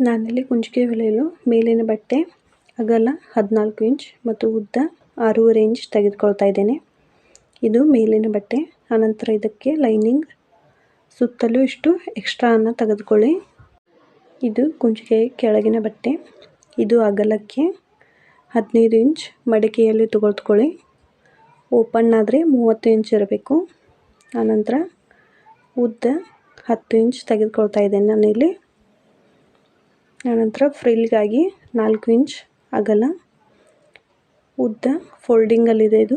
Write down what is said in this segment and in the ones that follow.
ನಾನಿಲ್ಲಿ ಕುಂಚಿಗೆ ಹೊಲೆಯಲು ಮೇಲಿನ ಬಟ್ಟೆ, ಅಗಲ ಹದಿನಾಲ್ಕು ಇಂಚ್ ಮತ್ತು ಉದ್ದ ಆರೂವರೆ ಇಂಚ್ ತೆಗೆದುಕೊಳ್ತಾ ಇದ್ದೇನೆ. ಇದು ಮೇಲಿನ ಬಟ್ಟೆ, ಆನಂತರ ಇದಕ್ಕೆ ಲೈನಿಂಗ್, ಸುತ್ತಲೂ ಇಷ್ಟು ಎಕ್ಸ್ಟ್ರಾನ ತೆಗೆದುಕೊಳ್ಳಿ. ಇದು ಕುಂಚಿಗೆ ಕೆಳಗಿನ ಬಟ್ಟೆ, ಇದು ಅಗಲಕ್ಕೆ ಹದಿನೈದು ಇಂಚ್ ಮಡಿಕೆಯಲ್ಲಿ ತೊಗೊಳ್ತುಕೊಳ್ಳಿ ಓಪನ್ ಆದರೆ ಮೂವತ್ತು ಇಂಚ್ ಇರಬೇಕು. ಆನಂತರ ಉದ್ದ ಹತ್ತು ಇಂಚ್ ತೆಗೆದುಕೊಳ್ತಾ ಇದ್ದೇನೆ ನಾನಿಲ್ಲಿ. ಆನಂತರ ಫ್ರಿಲ್ಗಾಗಿ ನಾಲ್ಕು ಇಂಚ್ ಅಗಲ. ಉದ್ದ ಫೋಲ್ಡಿಂಗಲ್ಲಿದೆ ಇದು.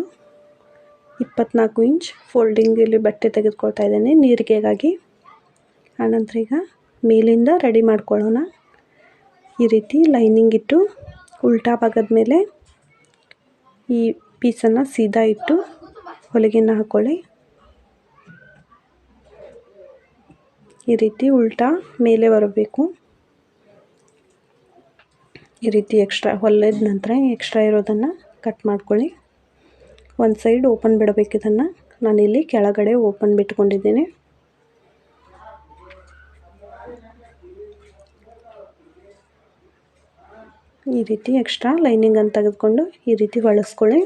ಇಪ್ಪತ್ನಾಲ್ಕು ಇಂಚ್ ಫೋಲ್ಡಿಂಗಲ್ಲಿ ಬಟ್ಟೆ ತೆಗೆದುಕೊಳ್ತಾ ಇದ್ದೇನೆ ನೀರಿಗೆಗಾಗಿ. ಆನಂತರ ಈಗ ಮೇಲಿಂದ ರೆಡಿ ಮಾಡ್ಕೊಳ್ಳೋಣ. ಈ ರೀತಿ ಲೈನಿಂಗ್ ಇಟ್ಟು ಉಲ್ಟಾ ಭಾಗದ ಮೇಲೆ ಈ ಪೀಸನ್ನು ಸೀದಾ ಇಟ್ಟು ಹೊಲಿಗೆನ ಹಾಕ್ಕೊಳ್ಳಿ ಈ ರೀತಿ ಉಲ್ಟಾ ಮೇಲೆ ಬರಬೇಕು ಈ ರೀತಿ ಎಕ್ಸ್ಟ್ರಾ ಹೊಲಿದ ನಂತರ ಎಕ್ಸ್ಟ್ರಾ ಇರೋದನ್ನು ಕಟ್ ಮಾಡ್ಕೊಳ್ಳಿ. ಒಂದು ಸೈಡ್ ಓಪನ್ ಬಿಡಬೇಕು ಇದನ್ನು ನಾನಿಲ್ಲಿ ಕೆಳಗಡೆ ಓಪನ್ ಬಿಟ್ಕೊಂಡಿದ್ದೀನಿ. ಈ ರೀತಿ ಎಕ್ಸ್ಟ್ರಾ ಲೈನಿಂಗನ್ನು ತೆಗೆದುಕೊಂಡು ಈ ರೀತಿ ಹೊಳಿಸ್ಕೊಳ್ಳಿ.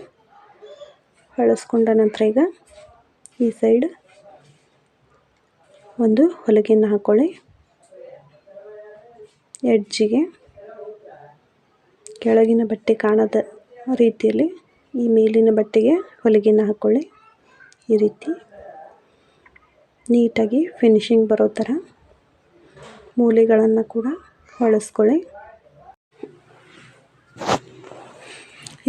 ಹೊಳಿಸ್ಕೊಂಡ ನಂತರ ಈಗ ಈ ಸೈಡ್ ಒಂದು ಹೊಲಿಗೆಯನ್ನು ಹಾಕ್ಕೊಳ್ಳಿ ಎಡ್ಜಿಗೆ ಕೆಳಗಿನ ಬಟ್ಟೆ ಕಾಣದ ರೀತಿಯಲ್ಲಿ ಈ ಮೇಲಿನ ಬಟ್ಟೆಗೆ ಹೊಲಿಗೆನ ಹಾಕ್ಕೊಳ್ಳಿ ಈ ರೀತಿ ನೀಟಾಗಿ ಫಿನಿಶಿಂಗ್ ಬರೋ ಥರ ಮೂಲೆಗಳನ್ನು ಕೂಡ ಹೊಳಿಸ್ಕೊಳ್ಳಿ.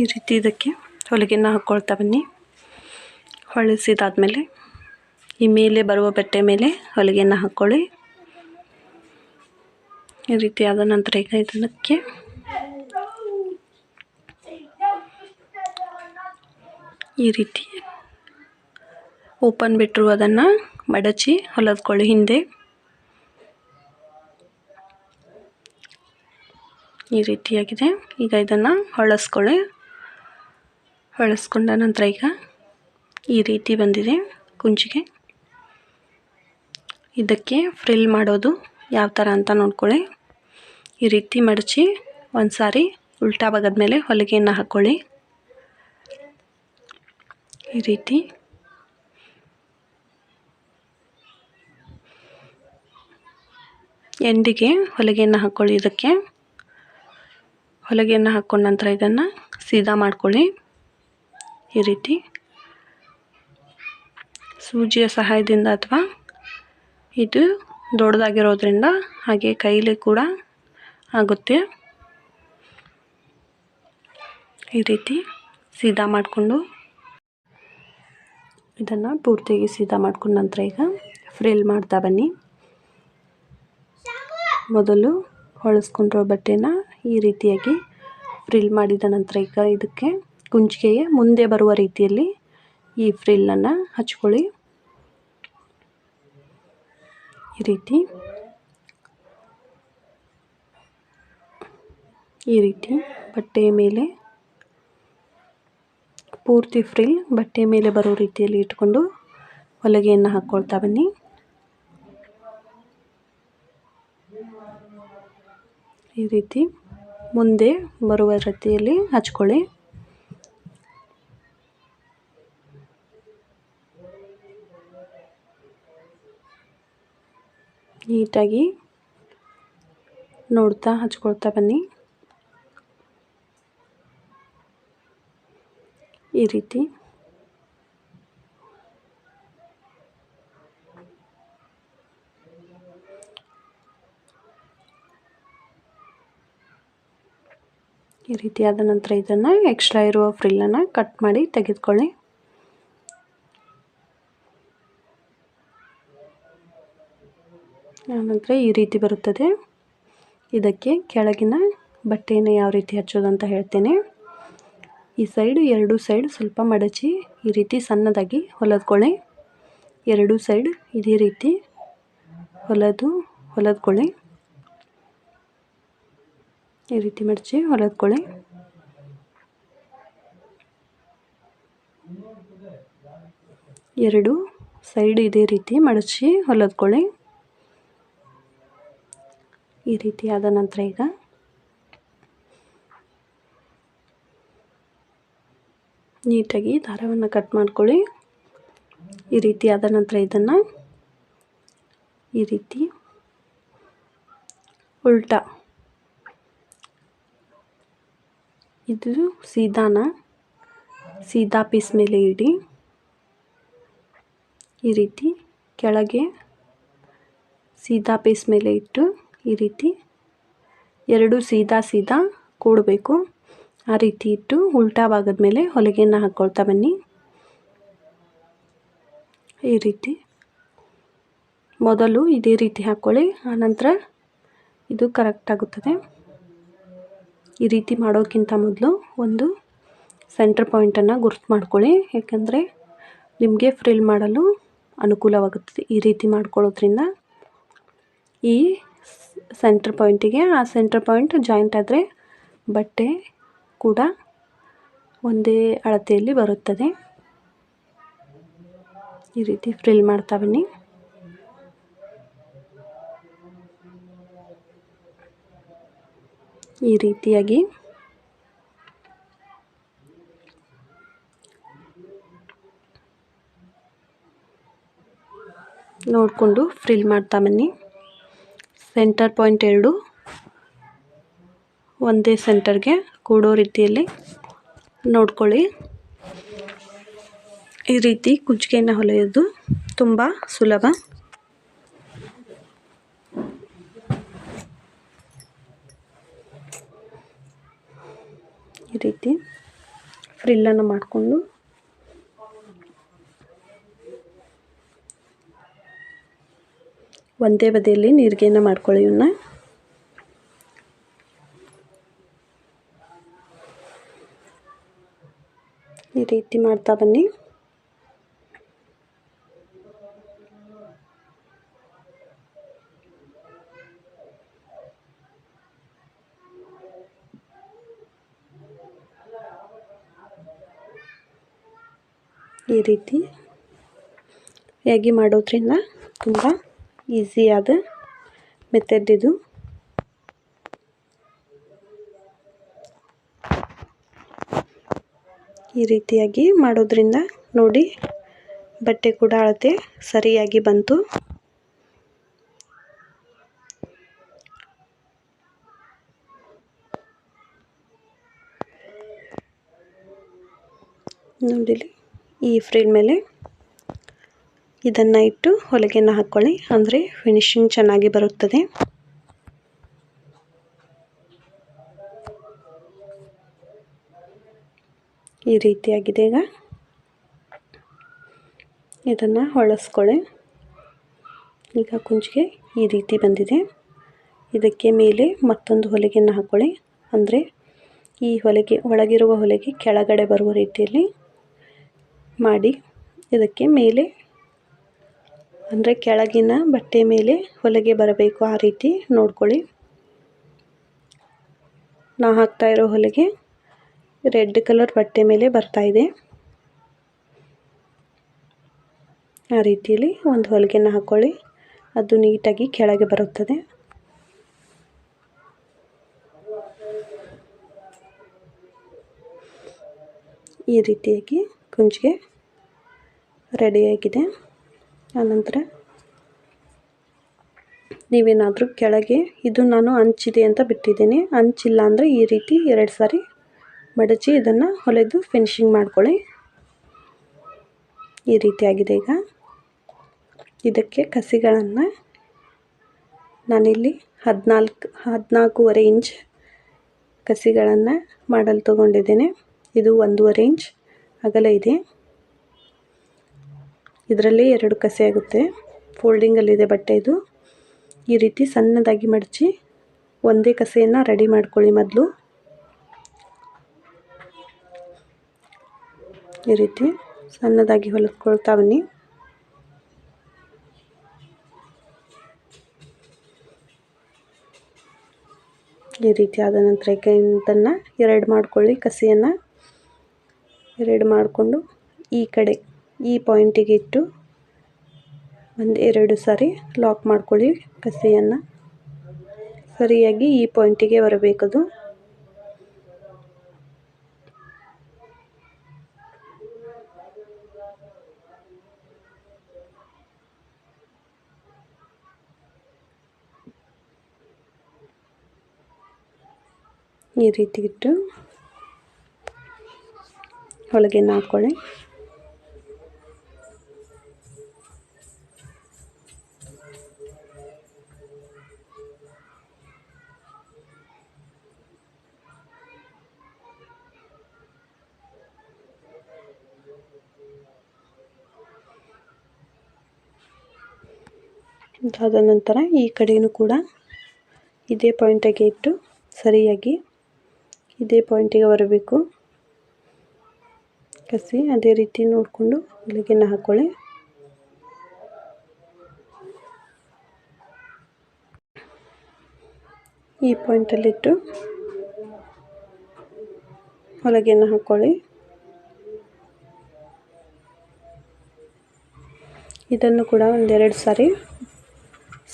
ಈ ರೀತಿ ಇದಕ್ಕೆ ಹೊಲಿಗೆನ ಹಾಕ್ಕೊಳ್ತಾ ಬನ್ನಿ. ಹೊಳಿಸಿದಾದ್ಮೇಲೆ ಈ ಮೇಲೆ ಬರುವ ಬಟ್ಟೆ ಮೇಲೆ ಹೊಲಿಗೆನ ಹಾಕ್ಕೊಳ್ಳಿ ಈ ರೀತಿ ಆದ ನಂತರ ಈಗ ಇದಕ್ಕೆ ಈ ರೀತಿ ಓಪನ್ ಬಿಟ್ಟರು ಅದನ್ನು ಮಡಚಿ ಹೊಲದ್ಕೊಳ್ಳಿ ಹಿಂದೆ. ಈ ರೀತಿಯಾಗಿದೆ. ಈಗ ಇದನ್ನು ಹೊಳಸ್ಕೊಳ್ಳಿ. ಹೊಳಸ್ಕೊಂಡ ನಂತರ ಈಗ ಈ ರೀತಿ ಬಂದಿದೆ ಕುಂಚಿಗೆ. ಇದಕ್ಕೆ ಫ್ರಿಲ್ ಮಾಡೋದು ಯಾವ ಥರ ಅಂತ ನೋಡ್ಕೊಳ್ಳಿ. ಈ ರೀತಿ ಮಡಚಿ ಒಂದು ಸಾರಿ ಉಲ್ಟಾ ಭಾಗದ ಮೇಲೆ ಹೊಲಿಗೆಯನ್ನು ಹಾಕ್ಕೊಳ್ಳಿ ಈ ರೀತಿ. ಎಂಡಿಗೆ ಹೊಲಿಗೆಯನ್ನು ಹಾಕ್ಕೊಳ್ಳಿ ಇದಕ್ಕೆ. ಹೊಲಿಗೆಯನ್ನು ಹಾಕ್ಕೊಂಡ ನಂತರ ಇದನ್ನು ಸೀದಾ ಮಾಡ್ಕೊಳ್ಳಿ. ಈ ರೀತಿ. ಸೂಜಿಯ ಸಹಾಯದಿಂದ ಅಥವಾ ಇದು ದೊಡ್ಡದಾಗಿರೋದ್ರಿಂದ ಹಾಗೆ ಕೈಲಿ ಕೂಡ ಆಗುತ್ತೆ. ಈ ರೀತಿ ಸೀದಾ ಮಾಡಿಕೊಂಡು ಇದನ್ನು ಪೂರ್ತಿಯಾಗಿ ಸೀದಾ ಮಾಡ್ಕೊಂಡ ನಂತರ ಈಗ ಫ್ರಿಲ್ ಮಾಡ್ತಾ ಬನ್ನಿ. ಮೊದಲು ಹೊಳಸ್ಕೊಂಡಿರೋ ಬಟ್ಟೆನ ಈ ರೀತಿಯಾಗಿ ಫ್ರಿಲ್ ಮಾಡಿದ ನಂತರ ಈಗ ಇದಕ್ಕೆ ಕುಂಚಿಗೆಯ ಮುಂದೆ ಬರುವ ರೀತಿಯಲ್ಲಿ ಈ ಫ್ರಿಲ್ಲನ್ನು ಹಚ್ಕೊಳ್ಳಿ. ಈ ರೀತಿ. ಈ ರೀತಿ ಬಟ್ಟೆಯ ಮೇಲೆ ಪೂರ್ತಿ ಫ್ರಿಲ್, ಬಟ್ಟೆ ಮೇಲೆ ಬರೋ ರೀತಿಯಲ್ಲಿ ಇಟ್ಕೊಂಡು ಹೊಲಿಗೆಯನ್ನು ಹಾಕ್ಕೊಳ್ತಾ ಬನ್ನಿ. ಈ ರೀತಿ ಮುಂದೆ ಬರುವ ರೀತಿಯಲ್ಲಿ ಹಚ್ಕೊಳ್ಳಿ. ನೀಟಾಗಿ ನೋಡ್ತಾ ಹಚ್ಕೊಳ್ತಾ ಬನ್ನಿ. ಈ ರೀತಿ. ಈ ರೀತಿ ಆದ ನಂತರ ಇದನ್ನು ಎಕ್ಸ್ಟ್ರಾ ಇರುವ ಫ್ರಿಲ್ಲನ್ನು ಕಟ್ ಮಾಡಿ ತೆಗೆದುಕೊಳ್ಳಿ. ಆನಂತರ ಈ ರೀತಿ ಬರುತ್ತದೆ. ಇದಕ್ಕೆ ಕೆಳಗಿನ ಬಟ್ಟೆಯನ್ನು ಯಾವ ರೀತಿ ಹಚ್ಚೋದು ಅಂತ ಹೇಳ್ತೇನೆ. ಈ ಸೈಡ್ ಎರಡು ಸೈಡ್ ಸ್ವಲ್ಪ ಮಡಚಿ ಈ ರೀತಿ ಸಣ್ಣದಾಗಿ ಹೊಲದ್ಕೊಳ್ಳಿ ಎರಡು ಸೈಡ್ ಇದೇ ರೀತಿ ಹೊಲದು ಹೊಲದ್ಕೊಳ್ಳಿ ಈ ರೀತಿ ಮಡಚಿ ಹೊಲದ್ಕೊಳ್ಳಿ ಎರಡು ಸೈಡ್ ಇದೇ ರೀತಿ ಮಡಚಿ ಹೊಲದ್ಕೊಳ್ಳಿ ಈ ರೀತಿ ಆದ ನಂತರ ಈಗ ನೀಟಾಗಿ ದಾರವನ್ನು ಕಟ್ ಮಾಡ್ಕೊಳ್ಳಿ. ಈ ರೀತಿ ಆದ ನಂತರ ಇದನ್ನು ಈ ರೀತಿ ಉಲ್ಟಾ. ಇದು ಸೀದಾನ, ಸೀದಾ ಪೀಸ್ ಮೇಲೆ ಇಡಿ. ಈ ರೀತಿ ಕೆಳಗೆ ಸೀದಾ ಪೀಸ್ ಮೇಲೆ ಇಟ್ಟು ಈ ರೀತಿ ಎರಡು ಸೀದಾ ಸೀದಾ ಕೂಡಬೇಕು. ಆ ರೀತಿ ಇಟ್ಟು ಉಲ್ಟಾ ಭಾಗದ ಮೇಲೆ ಹೊಲಿಗೆಯನ್ನು ಹಾಕ್ಕೊಳ್ತಾ ಬನ್ನಿ. ಈ ರೀತಿ. ಮೊದಲು ಇದೇ ರೀತಿ ಹಾಕ್ಕೊಳ್ಳಿ ಆನಂತರ ಇದು ಕರೆಕ್ಟ್ ಆಗುತ್ತದೆ. ಈ ರೀತಿ ಮಾಡೋಕ್ಕಿಂತ ಮೊದಲು ಒಂದು ಸೆಂಟರ್ ಪಾಯಿಂಟನ್ನು ಗುರುತು ಮಾಡ್ಕೊಳ್ಳಿ ಯಾಕಂದರೆ ನಿಮಗೆ ಫ್ರಿಲ್ ಮಾಡಲು ಅನುಕೂಲವಾಗುತ್ತದೆ ಈ ರೀತಿ ಮಾಡ್ಕೊಳ್ಳೋದ್ರಿಂದ. ಈ ಸೆಂಟರ್ ಪಾಯಿಂಟಿಗೆ ಆ ಸೆಂಟರ್ ಪಾಯಿಂಟ್ ಜಾಯಿಂಟ್ ಆದರೆ ಬಟ್ಟೆ ಕೂಡ ಒಂದೇ ಅಳತೆಯಲ್ಲಿ ಬರುತ್ತದೆ. ಈ ರೀತಿ ಫ್ರಿಲ್ ಮಾಡ್ತಾ ಬನ್ನಿ. ಈ ರೀತಿಯಾಗಿ ನೋಡಿಕೊಂಡು ಫ್ರಿಲ್ ಮಾಡ್ತಾ ಬನ್ನಿ. ಸೆಂಟರ್ ಪಾಯಿಂಟ್ ಎರಡು, ಒಂದೇ ಸೆಂಟರ್ಗೆ ಕೂಡೋ ರೀತಿಯಲ್ಲಿ ನೋಡ್ಕೊಳ್ಳಿ. ಈ ರೀತಿ ಕುಂಚಿಕೆಯನ್ನು ಹೊಲೆಯೋದು ತುಂಬ ಸುಲಭ. ಈ ರೀತಿ ಫ್ರಿಲ್ಲನ್ನು ಮಾಡಿಕೊಂಡು ಒಂದೇ ಬದಿಯಲ್ಲಿ ನೀರಿಗೆಯನ್ನು ಮಾಡ್ಕೊಳ್ಳಿ ಇವನ್ನ ಈ ರೀತಿ ಮಾಡ್ತಾ ಬನ್ನಿ. ಈ ರೀತಿ ಹೇಗೆ ಮಾಡೋದ್ರಿಂದ ತುಂಬ ಈಸಿಯಾದ ಮೆಥಡ್ ಇದು. ಈ ರೀತಿಯಾಗಿ ಮಾಡೋದ್ರಿಂದ ನೋಡಿ ಬಟ್ಟೆ ಕೂಡ ಅಳತೆ ಸರಿಯಾಗಿ ಬಂತು. ನೋಡಿಲಿ ಈ ಫ್ರೇಮ್ ಮೇಲೆ ಇದನ್ನು ಇಟ್ಟು ಹೊಲಿಗೆಯನ್ನು ಹಾಕ್ಕೊಳ್ಳಿ ಅಂದರೆ ಫಿನಿಶಿಂಗ್ ಚೆನ್ನಾಗಿ ಬರುತ್ತದೆ. ಈ ರೀತಿಯಾಗಿದೆ ಈಗ. ಇದನ್ನು ಹೊಳಸ್ಕೊಳ್ಳಿ ಈಗ ಕುಂಚಿಗೆ ಈ ರೀತಿ ಬಂದಿದೆ. ಇದಕ್ಕೆ ಮೇಲೆ ಮತ್ತೊಂದು ಹೊಲಿಗೆಯನ್ನು ಹಾಕ್ಕೊಳ್ಳಿ ಅಂದರೆ ಈ ಹೊಲಿಗೆ, ಒಳಗಿರುವ ಹೊಲಿಗೆ ಕೆಳಗಡೆ ಬರುವ ರೀತಿಯಲ್ಲಿ ಮಾಡಿ ಇದಕ್ಕೆ ಮೇಲೆ, ಅಂದರೆ ಕೆಳಗಿನ ಬಟ್ಟೆ ಮೇಲೆ ಹೊಲಿಗೆ ಬರಬೇಕು ಆ ರೀತಿ ನೋಡ್ಕೊಳ್ಳಿ ನಾ ಹಾಕ್ತಾ ಇರೋ ಹೊಲಿಗೆ ರೆಡ್ ಕಲರ್ ಬಟ್ಟೆ ಮೇಲೆ ಬರ್ತಾ ಇದೆ. ಆ ರೀತಿಯಲ್ಲಿ ಒಂದು ಹೊಲಿಗೆನ ಹಾಕ್ಕೊಳ್ಳಿ ಅದು ನೀಟಾಗಿ ಕೆಳಗೆ ಬರುತ್ತದೆ. ಈ ರೀತಿಯಾಗಿ ಕುಂಚಿಗೆ ರೆಡಿಯಾಗಿದೆ ಆನಂತರ ನೀವೇನಾದರೂ ಕೆಳಗೆ, ಇದು ನಾನು ಹಂಚಿದೆ ಅಂತ ಬಿಟ್ಟಿದ್ದೀನಿ. ಹಂಚಿಲ್ಲ ಅಂದರೆ ಈ ರೀತಿ ಎರಡು ಸಾರಿ ಮಡಚಿ ಇದನ್ನು ಹೊಲೆದು ಫಿನಿಶಿಂಗ್ ಮಾಡ್ಕೊಳ್ಳಿ. ಈ ರೀತಿಯಾಗಿದೆ ಈಗ. ಇದಕ್ಕೆ ಕಸಿಗಳನ್ನು ನಾನಿಲ್ಲಿ ಹದಿನಾಲ್ಕು, ಹದಿನಾಲ್ಕೂವರೆ ಇಂಚ್ ಕಸಿಗಳನ್ನು ಮಾಡಲು ತೊಗೊಂಡಿದ್ದೇನೆ. ಇದು ಒಂದೂವರೆ ಇಂಚ್ ಅಗಲ ಇದೆ. ಇದರಲ್ಲಿ ಎರಡು ಕಸಿ ಆಗುತ್ತೆ. ಫೋಲ್ಡಿಂಗಲ್ಲಿದೆ ಬಟ್ಟೆ ಇದು. ಈ ರೀತಿ ಸಣ್ಣದಾಗಿ ಮಡಚಿ ಒಂದೇ ಕಸೆಯನ್ನು ರೆಡಿ ಮಾಡ್ಕೊಳ್ಳಿ ಮೊದಲು. ಈ ರೀತಿ ಸಣ್ಣದಾಗಿ ಹೊಲಿದ್ಕೊಳ್ತಾ ಬನ್ನಿ ಈ ರೀತಿ ಆದ ನಂತರ ಇದನ್ನು ಎರಡು ಮಾಡ್ಕೊಳ್ಳಿ, ಕಸಿಯನ್ನು ಎರಡು ಮಾಡಿಕೊಂಡು ಈ ಕಡೆ ಈ ಪಾಯಿಂಟಿಗೆ ಇಟ್ಟು ಒಂದು ಎರಡು ಸಾರಿ ಲಾಕ್ ಮಾಡ್ಕೊಳ್ಳಿ ಕಸಿಯನ್ನು. ಸರಿಯಾಗಿ ಈ ಪಾಯಿಂಟಿಗೆ ಬರಬೇಕದು. ಈ ರೀತಿ ಇಟ್ಟು ಒಳಗೆ ಹಾಕ್ಕೊಳ್ಳಿ. ಅದಾದ ನಂತರ ಈ ಕಡೆಯೂ ಕೂಡ ಇದೇ ಪಾಯಿಂಟಾಗೆ ಇಟ್ಟು ಸರಿಯಾಗಿ ಇದೇ ಪಾಯಿಂಟಿಗೆ ಬರಬೇಕು. ಕಸಿ, ಅದೇ ರೀತಿ ನೋಡಿಕೊಂಡು ಹೊಲಿಗೆನ ಹಾಕ್ಕೊಳ್ಳಿ ಈ ಪಾಯಿಂಟಲ್ಲಿಟ್ಟು ಹೊಲಗೆಯನ್ನು ಹಾಕ್ಕೊಳ್ಳಿ ಇದನ್ನು ಕೂಡ ಒಂದೆರಡು ಸಾರಿ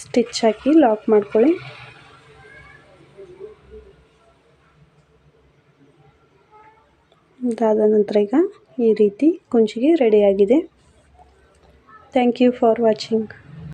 ಸ್ಟಿಚ್ ಹಾಕಿ ಲಾಕ್ ಮಾಡ್ಕೊಳ್ಳಿ. ಇದಾದ ನಂತರ ಈಗ ಈ ರೀತಿ ಕುಂಚಿಗೆ ರೆಡಿಯಾಗಿದೆ ಥ್ಯಾಂಕ್ ಯು ಫಾರ್ ವಾಚಿಂಗ್